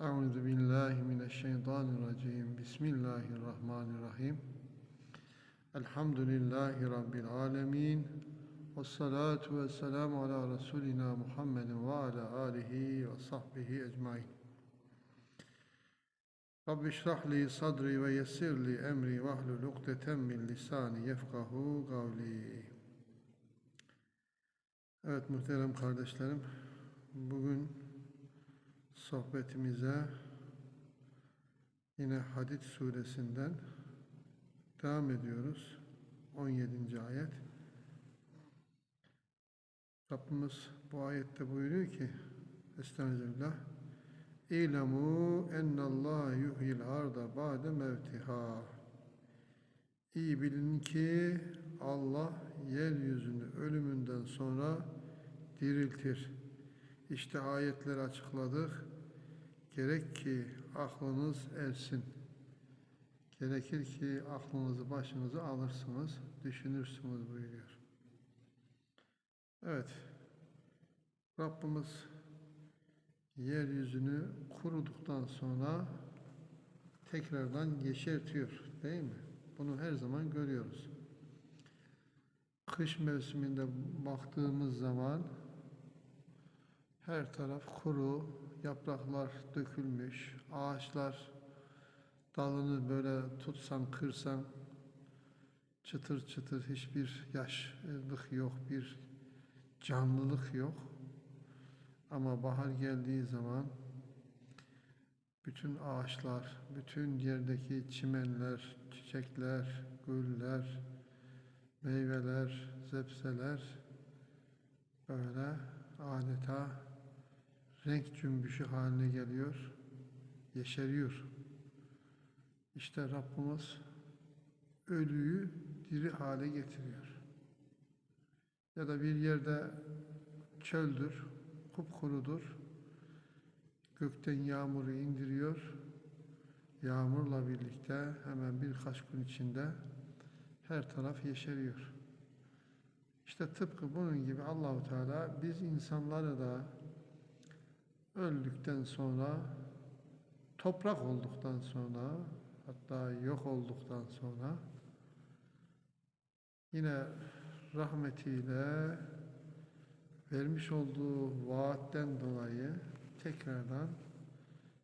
Euzu billahi mineşşeytanirracim. Bismillahirrahmanirrahim. Elhamdülillahi rabbil alamin. Ves salatu vesselamu ala resulina Muhammedin ve ala alihi ve sahbihi ecmaîn. Rabbi şrah li sadri ve yessir li emri ve hlul ukdeten min lisani yefkahu kavli. Evet muhterem kardeşlerim, bugün sohbetimize yine Hadid suresinden devam ediyoruz. 17. ayet. Rabbimiz bu ayette buyuruyor ki Estağfirullah İlemû ennallâhe yuhyil arda ba'de mevtiha İyi bilin ki Allah yeryüzünü ölümünden sonra diriltir. İşte ayetleri açıkladık. Gerek ki aklınız ersin. Gerekir ki aklınızı başınıza alırsınız, düşünürsünüz buyuruyor. Evet, Rabbimiz yeryüzünü kuruduktan sonra tekrardan yeşertiyor değil mi? Bunu her zaman görüyoruz. Kış mevsiminde baktığımız zaman her taraf kuru, yapraklar dökülmüş, ağaçlar dalını böyle tutsan, kırsan çıtır çıtır hiçbir yaşlılık yok, bir canlılık yok. Ama bahar geldiği zaman bütün ağaçlar, bütün yerdeki çimenler, çiçekler, güller, meyveler, zepseler böyle adeta renk cümbüşü haline geliyor, yeşeriyor. İşte Rabbimiz ölüyü diri hale getiriyor. Ya da bir yerde çöldür, kupkurudur. Gökten yağmuru indiriyor. Yağmurla birlikte hemen birkaç gün içinde her taraf yeşeriyor. İşte tıpkı bunun gibi Allahu Teala biz insanları da öldükten sonra toprak olduktan sonra hatta yok olduktan sonra yine rahmetiyle vermiş olduğu vaatten dolayı tekrardan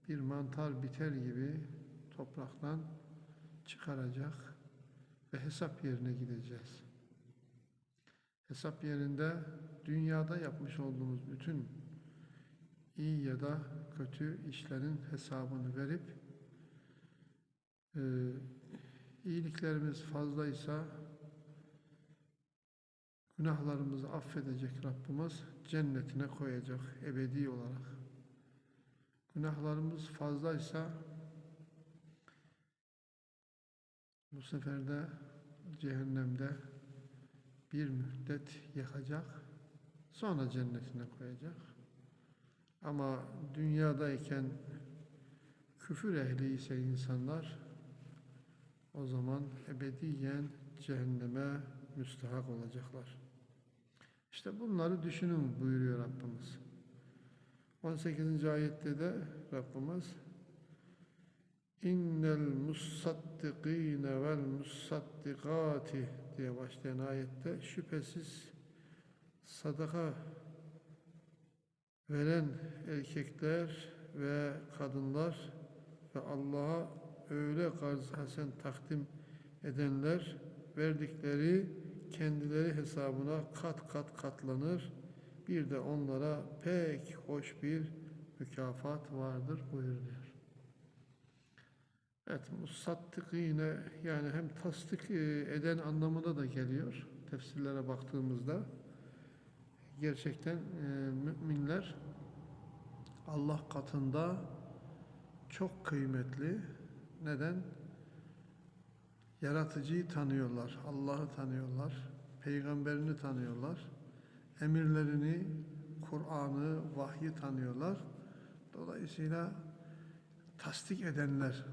bir mantar biter gibi topraktan çıkaracak ve hesap yerine gideceğiz. Hesap yerinde dünyada yapmış olduğumuz bütün iyi ya da kötü işlerin hesabını verip e, iyiliklerimiz fazlaysa günahlarımızı affedecek Rabbimiz cennetine koyacak ebedi olarak. Günahlarımız fazlaysa bu sefer de cehennemde bir müddet yakacak, sonra cennetine koyacak. Ama dünyadayken küfür ehli ise insanlar o zaman ebediyen cehenneme müstahak olacaklar. İşte bunları düşünün buyuruyor Rabbimiz. 18. ayette de Rabbimiz İnnel musaddikine vel musaddikati diye başlayan ayette şüphesiz sadaka veren erkekler ve kadınlar ve Allah'a öyle garz hasen takdim edenler verdikleri kendileri hesabına kat kat katlanır. Bir de onlara pek hoş bir mükafat vardır buyuruyor. Evet, musaddikine yani hem tasdik eden anlamına da geliyor tefsirlere baktığımızda. Gerçekten e, müminler Allah katında çok kıymetli. Neden? Yaratıcıyı tanıyorlar, Allah'ı tanıyorlar, peygamberini tanıyorlar, emirlerini, Kur'an'ı, vahyi tanıyorlar. Dolayısıyla tasdik edenler,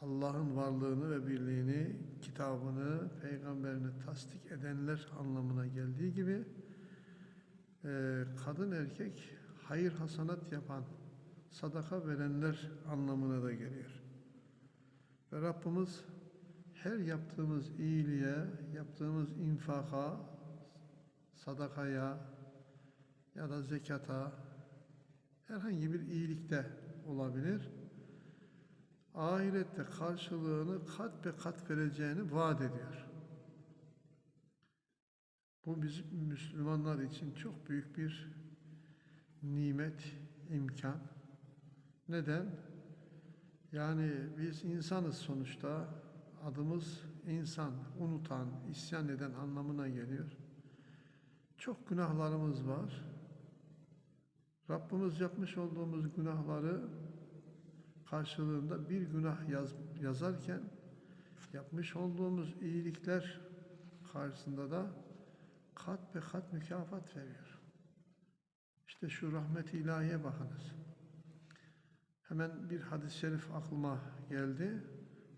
Allah'ın varlığını ve birliğini, kitabını, peygamberini tasdik edenler anlamına geldiği gibi kadın erkek hayır hasanat yapan, sadaka verenler anlamına da geliyor. Ve Rabbimiz her yaptığımız iyiliğe, yaptığımız infaka, sadakaya ya da zekata, herhangi bir iyilikte olabilir. Ahirette karşılığını kat be kat vereceğini vaat ediyor. Bu bizim Müslümanlar için çok büyük bir nimet, imkan. Neden? Yani biz insanız sonuçta. Adımız insan, unutan, isyan eden anlamına geliyor. Çok günahlarımız var. Rabbimiz yapmış olduğumuz günahları karşılığında bir günah yaz, yazarken yapmış olduğumuz iyilikler karşısında da kat be kat mükafat veriyor. İşte şu rahmet-i ilahiye bakınız. Hemen bir hadis-i şerif aklıma geldi.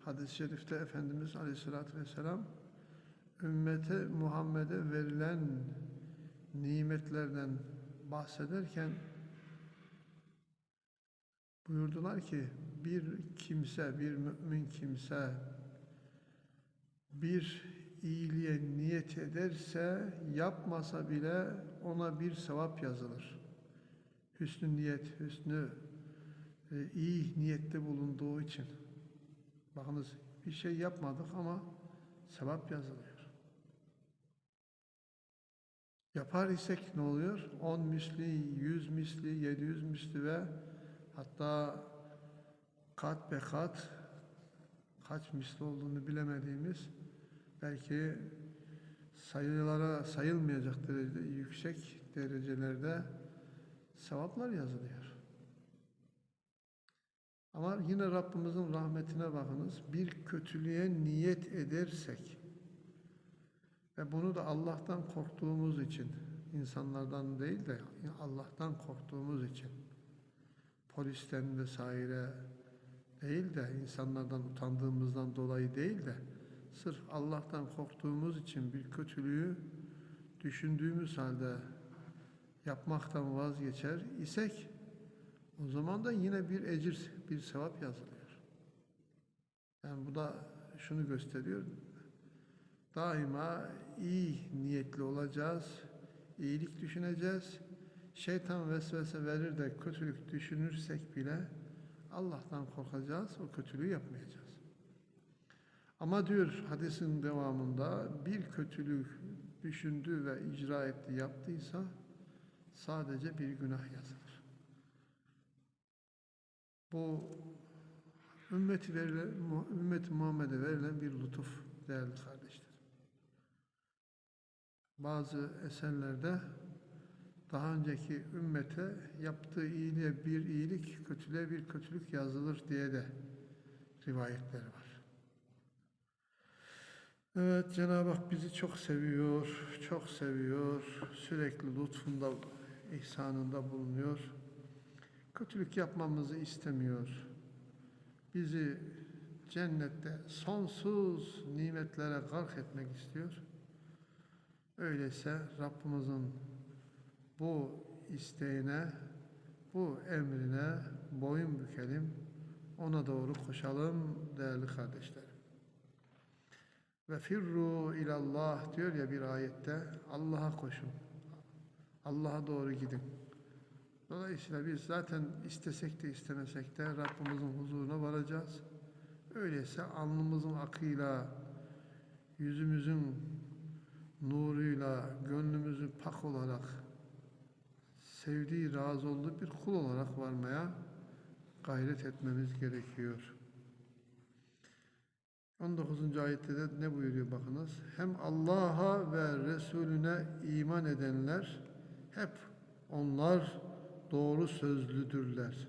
Hadis-i şerifte Efendimiz Aleyhisselatü Vesselam ümmete Muhammed'e verilen nimetlerden bahsederken buyurdular ki bir kimse, bir mümin kimse bir iyiliğe niyet ederse yapmasa bile ona bir sevap yazılır. Hüsnü niyet, hüsnü e, iyi niyette bulunduğu için. Bakınız bir şey yapmadık ama sevap yazılıyor. Yapar isek ne oluyor? 10 misli, 100 misli, 700 misli ve hatta kat be kat kaç misli olduğunu bilemediğimiz belki sayılara sayılmayacak derecede yüksek derecelerde sevaplar yazılıyor. Ama yine Rabbimizin rahmetine bakınız. Bir kötülüğe niyet edersek ve bunu da Allah'tan korktuğumuz için, insanlardan değil de Allah'tan korktuğumuz için, polisten vesaire değil de insanlardan utandığımızdan dolayı değil de sırf Allah'tan korktuğumuz için bir kötülüğü düşündüğümüz halde yapmaktan vazgeçer isek o zaman da yine bir ecir, bir sevap yazılıyor. Yani bu da şunu gösteriyor. Daima iyi niyetli olacağız, iyilik düşüneceğiz. Şeytan vesvese verir de kötülük düşünürsek bile Allah'tan korkacağız, o kötülüğü yapmayacağız. Ama diyor hadisin devamında bir kötülük düşündü ve icra etti, yaptıysa sadece bir günah yazılır. Bu ümmeti verilen, ümmeti Muhammed'e verilen bir lütuf değerli kardeşler. Bazı eserlerde daha önceki ümmete yaptığı iyiliğe bir iyilik, kötülüğe bir kötülük yazılır diye de rivayetler var. Evet Cenab-ı Hak bizi çok seviyor, çok seviyor. Sürekli lütfunda, ihsanında bulunuyor. Kötülük yapmamızı istemiyor. Bizi cennette sonsuz nimetlere gark etmek istiyor. Öyleyse Rabbimizin bu isteğine, bu emrine boyun bükelim, ona doğru koşalım değerli kardeşlerim. Ve firru ilallah diyor ya bir ayette, Allah'a koşun. Allah'a doğru gidin. Dolayısıyla biz zaten istesek de istemesek de Rabbimizin huzuruna varacağız. Öyleyse alnımızın akıyla, yüzümüzün nuruyla, gönlümüzü pak olarak, sevdiği, razı olduğu bir kul olarak varmaya gayret etmemiz gerekiyor. 19. ayette de ne buyuruyor bakınız? Hem Allah'a ve Resulüne iman edenler hep onlar doğru sözlüdürler.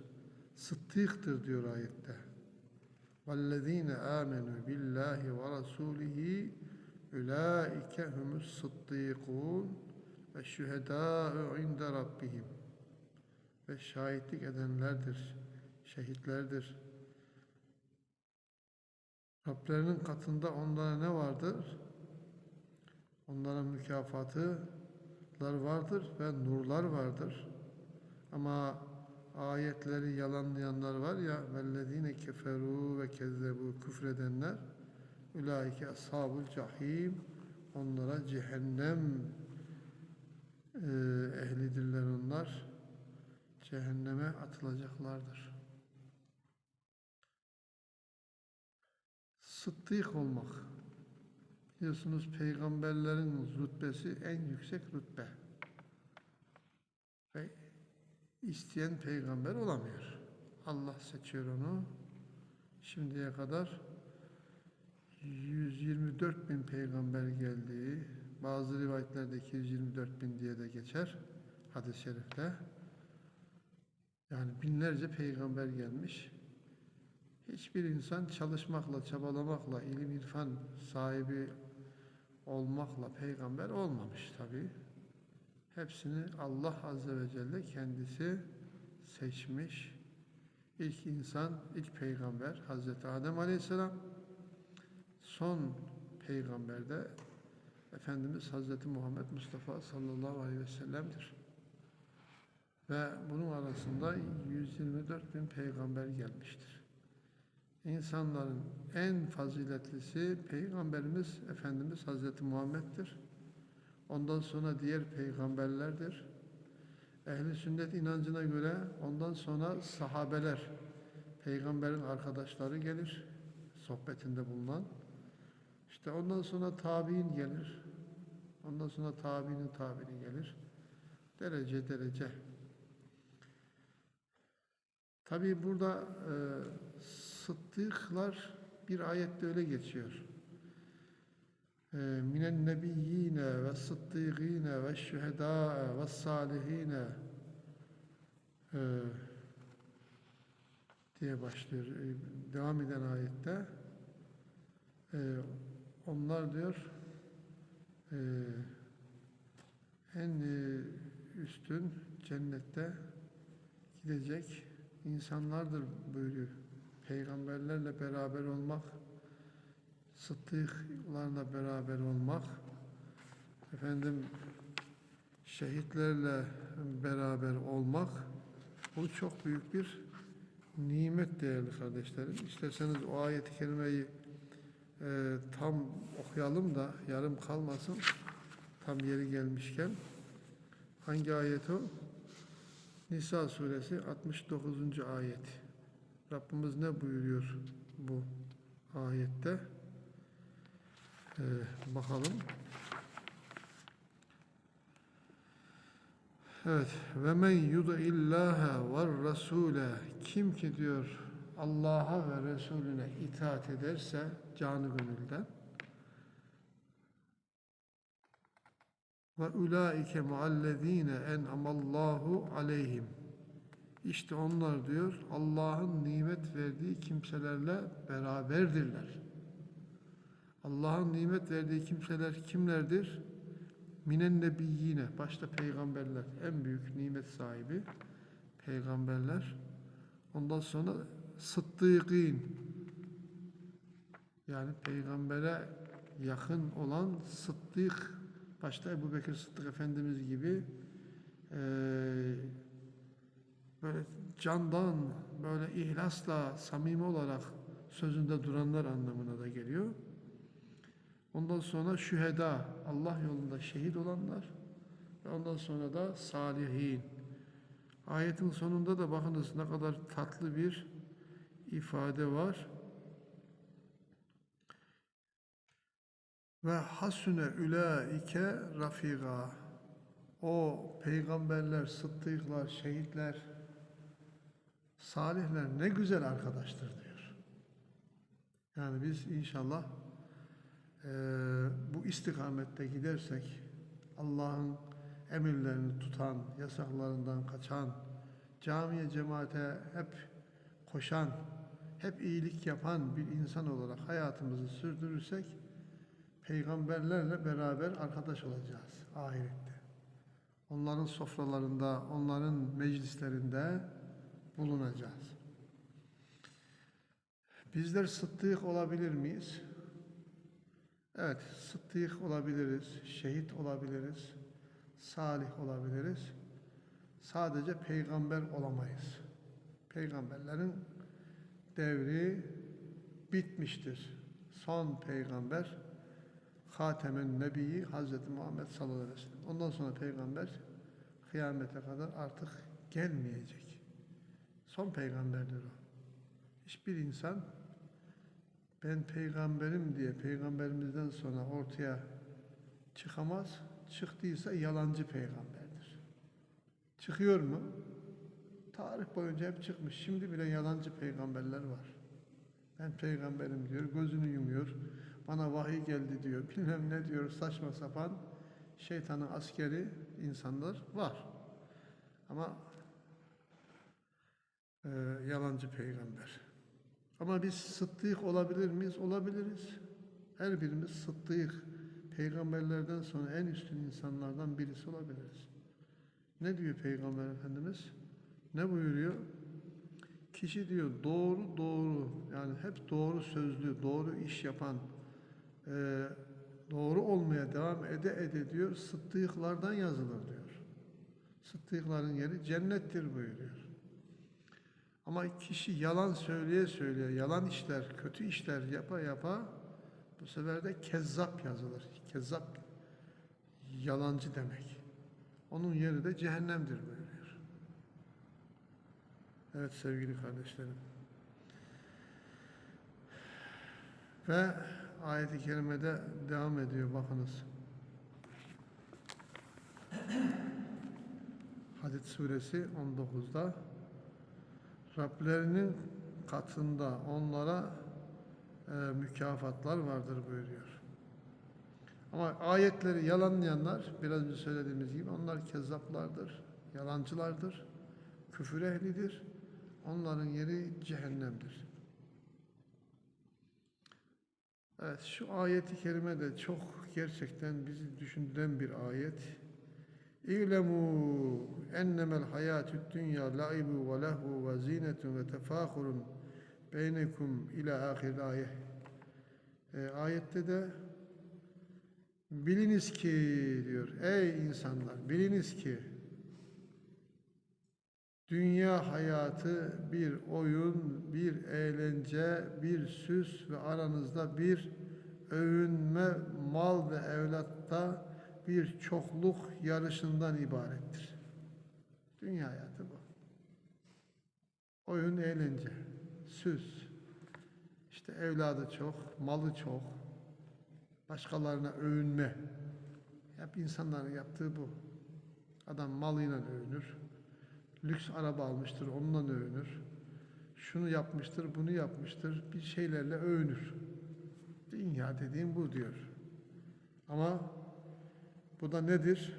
Sıddıktır diyor ayette. وَالَّذ۪ينَ آمَنُوا بِاللّٰهِ وَرَسُولِهِ اُولَٰئِكَ هُمُ الصِّدِّيقُونَ ve şühedâ'u inde rabbihim ve şahitlik edenlerdir, şehitlerdir. Rablerinin katında onlara ne vardır? Onlara mükafatılar vardır ve nurlar vardır. Ama ayetleri yalanlayanlar var ya vellezine keferu ve kezzebu küfredenler ulaike ashabul cahim onlara cehennem e, ehlidirler onlar cehenneme atılacaklardır. Sıddık olmak. Biliyorsunuz peygamberlerin rütbesi en yüksek rütbe. Ve isteyen peygamber olamıyor. Allah seçiyor onu. Şimdiye kadar 124 bin peygamber geldiği, bazı rivayetlerde 224 bin diye de geçer hadis-i şerifte. Yani binlerce peygamber gelmiş. Hiçbir insan çalışmakla, çabalamakla, ilim irfan sahibi olmakla peygamber olmamış tabi. Hepsini Allah Azze ve Celle kendisi seçmiş. İlk insan, ilk peygamber Hazreti Adem Aleyhisselam. Son peygamber de Efendimiz Hazreti Muhammed Mustafa sallallahu aleyhi ve sellem'dir. Ve bunun arasında 124 bin peygamber gelmiştir. İnsanların en faziletlisi Peygamberimiz Efendimiz Hazreti Muhammed'dir. Ondan sonra diğer peygamberlerdir. Ehli sünnet inancına göre ondan sonra sahabeler, peygamberin arkadaşları gelir, sohbetinde bulunan. İşte ondan sonra tabi'in gelir. Ondan sonra tabi'nin tabi'ni gelir. Derece derece. Tabii burada e, sıddıklar bir ayette öyle geçiyor. E, Minen nebiyyine ve sıddıkine ve şühedâe ve salihine e, diye başlıyor. E, devam eden ayette e, onlar diyor e, en e, üstün cennette gidecek insanlardır buyuruyor. Peygamberlerle beraber olmak, sıddıklarla beraber olmak, efendim şehitlerle beraber olmak, bu çok büyük bir nimet değerli kardeşlerim. İsterseniz o ayet-i kerimeyi e, tam okuyalım da yarım kalmasın. Tam yeri gelmişken. Hangi ayet o? Nisa suresi 69. ayet. Rabbimiz ne buyuruyor bu ayette? Ee, bakalım. Evet. Ve men yud'illaha ve rasule kim ki diyor Allah'a ve Resulüne itaat ederse canı gönülden ve ulaike muallezine en'amallahu aleyhim işte onlar diyor Allah'ın nimet verdiği kimselerle beraberdirler. Allah'ın nimet verdiği kimseler kimlerdir? Minen nebiyyine başta peygamberler en büyük nimet sahibi peygamberler. Ondan sonra sıddıkîn yani peygambere yakın olan sıddık başta Ebu Bekir Sıddık Efendimiz gibi eee böyle candan, böyle ihlasla, samimi olarak sözünde duranlar anlamına da geliyor. Ondan sonra şüheda, Allah yolunda şehit olanlar ve ondan sonra da salihin. Ayetin sonunda da bakınız ne kadar tatlı bir ifade var. Ve hasune ülaike rafiga. O peygamberler, sıddıklar, şehitler, salihler ne güzel arkadaştır diyor. Yani biz inşallah eee, bu istikamette gidersek Allah'ın emirlerini tutan, yasaklarından kaçan, camiye cemaate hep koşan, hep iyilik yapan bir insan olarak hayatımızı sürdürürsek peygamberlerle beraber arkadaş olacağız ahirette. Onların sofralarında, onların meclislerinde bulunacağız. Bizler sıddık olabilir miyiz? Evet, sıddık olabiliriz, şehit olabiliriz, salih olabiliriz. sadece peygamber olamayız. Peygamberlerin devri bitmiştir. Son peygamber Hatemen Nebiyi Hazreti Muhammed sallallahu aleyhi ve sellem. Ondan sonra peygamber kıyamete kadar artık gelmeyecek. Son peygamberdir o. Hiçbir insan ben peygamberim diye peygamberimizden sonra ortaya çıkamaz. Çıktıysa yalancı peygamberdir. Çıkıyor mu? Tarih boyunca hep çıkmış. Şimdi bile yalancı peygamberler var. Ben peygamberim diyor, gözünü yumuyor. Bana vahiy geldi diyor. Bilmem ne diyor, saçma sapan şeytanın askeri insanlar var. Ama e, yalancı peygamber. Ama biz sıddık olabilir miyiz? Olabiliriz. Her birimiz sıddık. Peygamberlerden sonra en üstün insanlardan birisi olabiliriz. Ne diyor Peygamber Efendimiz? Ne buyuruyor? Kişi diyor doğru doğru yani hep doğru sözlü, doğru iş yapan, e, doğru olmaya devam ede ede diyor sıddıklardan yazılır diyor. Sıddıkların yeri cennettir buyuruyor. Ama kişi yalan söyleye söyleye, yalan işler, kötü işler yapa yapa bu sefer de kezzap yazılır. Kezzap yalancı demek. Onun yeri de cehennemdir buyuruyor. Evet sevgili kardeşlerim. Ve ayet-i kerimede devam ediyor bakınız. Hadid suresi 19'da Rablerinin katında onlara e, mükafatlar vardır buyuruyor. Ama ayetleri yalanlayanlar biraz önce söylediğimiz gibi onlar kezzaplardır, yalancılardır, küfür ehlidir. Onların yeri cehennemdir. Evet şu ayeti kerime de çok gerçekten bizi düşündüren bir ayet. İ'lemû ennemel hayatü dünya laibu ve lehvu ve zinetun ve tefâhurun beynekum ila ahir ayet. E, ayette de biliniz ki diyor ey insanlar biliniz ki dünya hayatı bir oyun, bir eğlence, bir süs ve aranızda bir övünme, mal ve evlatta bir çokluk yarışından ibarettir. Dünya hayatı bu. Oyun, eğlence, süs. İşte evladı çok, malı çok. Başkalarına övünme. Hep insanların yaptığı bu. Adam malıyla övünür. Lüks araba almıştır, onunla övünür. Şunu yapmıştır, bunu yapmıştır. Bir şeylerle övünür. Dünya dediğim bu diyor. Ama bu da nedir?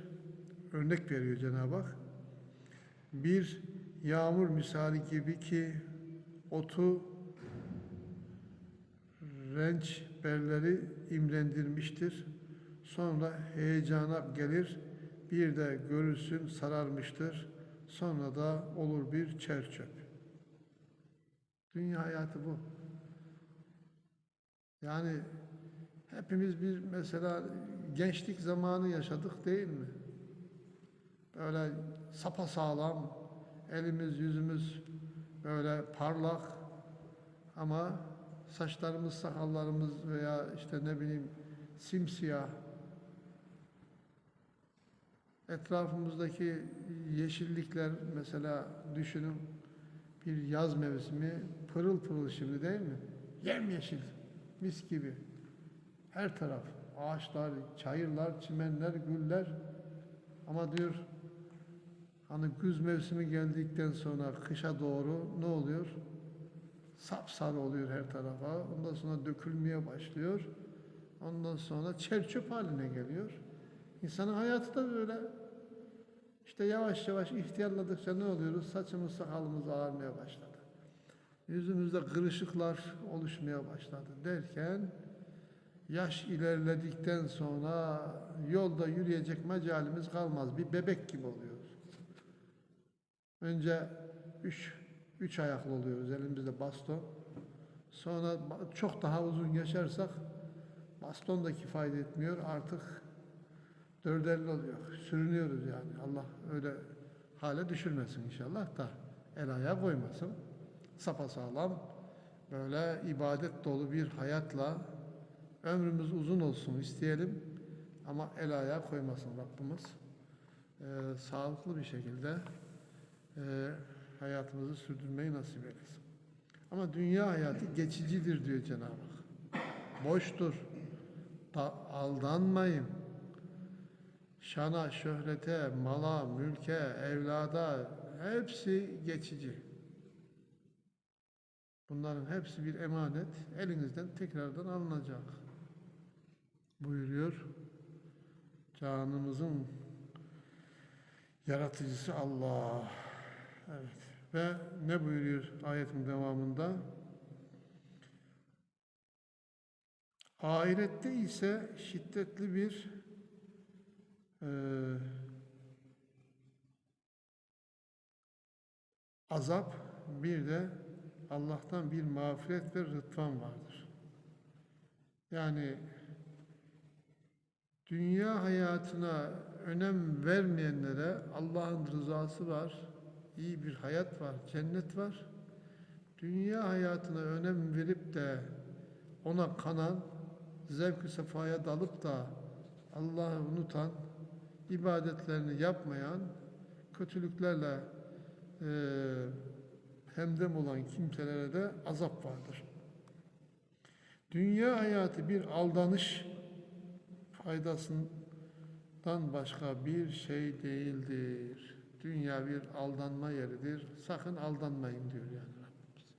Örnek veriyor Cenab-ı Hak. Bir yağmur misali gibi ki otu renç berleri imrendirmiştir. Sonra heyecana gelir, bir de görürsün sararmıştır. Sonra da olur bir çerçöp. Dünya hayatı bu. Yani hepimiz bir mesela gençlik zamanı yaşadık değil mi? Böyle sapasağlam, elimiz yüzümüz böyle parlak ama saçlarımız, sakallarımız veya işte ne bileyim simsiyah. Etrafımızdaki yeşillikler mesela düşünün bir yaz mevsimi pırıl pırıl şimdi değil mi? Yemyeşil, mis gibi. Her taraf ağaçlar, çayırlar, çimenler, güller. Ama diyor hani güz mevsimi geldikten sonra kışa doğru ne oluyor? Sapsarı oluyor her tarafa. Ondan sonra dökülmeye başlıyor. Ondan sonra çerçöp haline geliyor. İnsanın hayatı da böyle. İşte yavaş yavaş ihtiyarladıkça ne oluyoruz? Saçımız sakalımız ağarmaya başladı. Yüzümüzde kırışıklar oluşmaya başladı derken yaş ilerledikten sonra yolda yürüyecek mecalimiz kalmaz. Bir bebek gibi oluyoruz. Önce üç, üç ayaklı oluyoruz elimizde baston. Sonra çok daha uzun yaşarsak baston da kifayet etmiyor. Artık dörderli oluyor. Sürünüyoruz yani. Allah öyle hale düşürmesin inşallah da el ayağa koymasın. Sapasağlam böyle ibadet dolu bir hayatla ömrümüz uzun olsun isteyelim ama el ayağa koymasın Rabbimiz. Ee, sağlıklı bir şekilde e, hayatımızı sürdürmeyi nasip eylesin. Ama dünya hayatı geçicidir diyor Cenab-ı Hak. Boştur. Da, aldanmayın. Şana, şöhrete, mala, mülke, evlada hepsi geçici. Bunların hepsi bir emanet. Elinizden tekrardan alınacak. Buyuruyor. Canımızın yaratıcısı Allah. Evet. Ve ne buyuruyor ayetin devamında? Ahirette ise şiddetli bir eee, azap bir de Allah'tan bir mağfiret ve rıdvan vardır. Yani dünya hayatına önem vermeyenlere Allah'ın rızası var, iyi bir hayat var, cennet var. Dünya hayatına önem verip de ona kanan, zevk-ı sefaya dalıp da Allah'ı unutan, ibadetlerini yapmayan, kötülüklerle eee hemdem olan kimselere de azap vardır. Dünya hayatı bir aldanış faydasından başka bir şey değildir. Dünya bir aldanma yeridir. Sakın aldanmayın diyor yani Rabbimiz.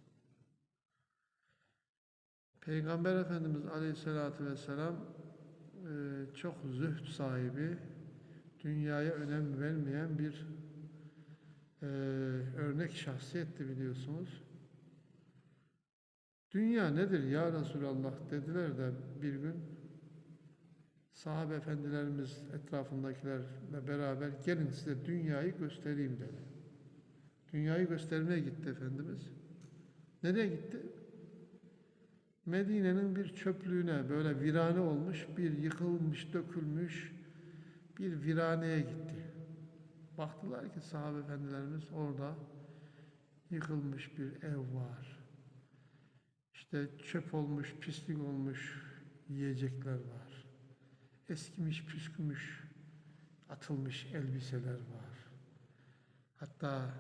Peygamber Efendimiz Aleyhisselatü Vesselam e, çok zühd sahibi, dünyaya önem vermeyen bir e, örnek şahsiyetti biliyorsunuz. Dünya nedir ya Resulallah dediler de bir gün sahabe efendilerimiz etrafındakilerle beraber gelin size dünyayı göstereyim dedi. Dünyayı göstermeye gitti Efendimiz. Nereye gitti? Medine'nin bir çöplüğüne böyle virane olmuş, bir yıkılmış, dökülmüş bir viraneye gitti. Baktılar ki sahabe efendilerimiz orada yıkılmış bir ev var. İşte çöp olmuş, pislik olmuş yiyecekler var. Eskimiş, püskümüş, atılmış elbiseler var. Hatta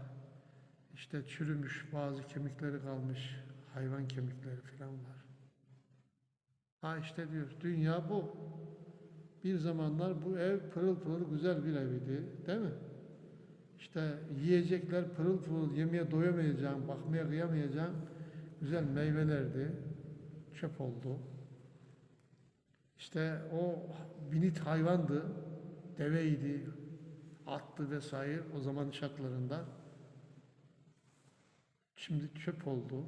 işte çürümüş bazı kemikleri kalmış hayvan kemikleri falan var. Ha işte diyor dünya bu. Bir zamanlar bu ev pırıl pırıl güzel bir eviydi değil mi? İşte yiyecekler pırıl pırıl yemeye doyamayacağım, bakmaya kıyamayacağım güzel meyvelerdi. Çöp oldu. İşte o binit hayvandı, deveydi, attı vesaire o zaman şartlarında. Şimdi çöp oldu.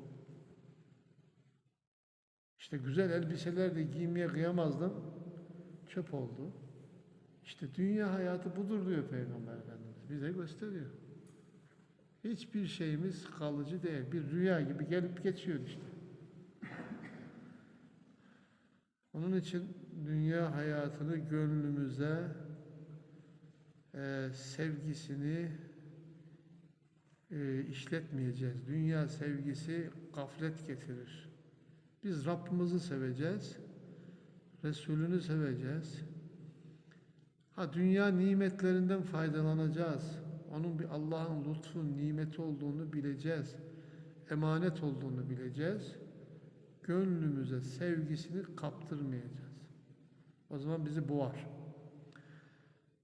İşte güzel elbiseler de giymeye kıyamazdım. Çöp oldu. İşte dünya hayatı budur diyor Peygamber Efendimiz. Bize gösteriyor. Hiçbir şeyimiz kalıcı değil. Bir rüya gibi gelip geçiyor işte. Onun için dünya hayatını gönlümüze e, sevgisini e, işletmeyeceğiz. Dünya sevgisi gaflet getirir. Biz Rabbimizi seveceğiz. Resulünü seveceğiz. Ha dünya nimetlerinden faydalanacağız. Onun bir Allah'ın lütfu, nimeti olduğunu bileceğiz. Emanet olduğunu bileceğiz. Gönlümüze sevgisini kaptırmayacağız. O zaman bizi boğar.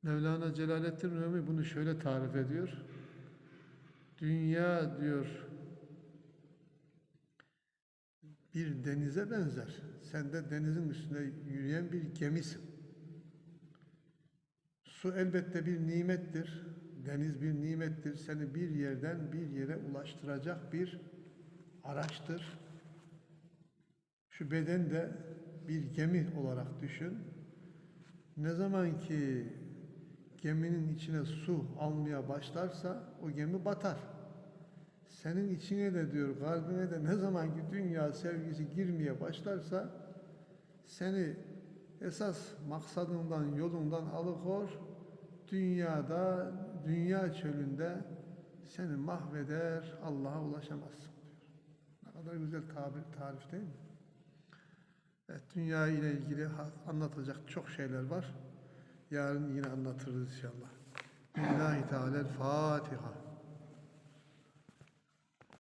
Mevlana Celaleddin Rumi bunu şöyle tarif ediyor. Dünya diyor bir denize benzer. Sen de denizin üstünde yürüyen bir gemisin. Su elbette bir nimettir. Deniz bir nimettir. Seni bir yerden bir yere ulaştıracak bir araçtır. Şu beden de bir gemi olarak düşün. Ne zaman ki geminin içine su almaya başlarsa o gemi batar. Senin içine de diyor, kalbine de ne zaman ki dünya sevgisi girmeye başlarsa seni esas maksadından, yolundan alıkor, dünyada dünya çölünde seni mahveder, Allah'a ulaşamazsın diyor. Ne kadar güzel tabir, tarif değil mi? Evet, dünya ile ilgili anlatacak çok şeyler var. Yarın yine anlatırız inşallah. Lillahi Teala Fatiha.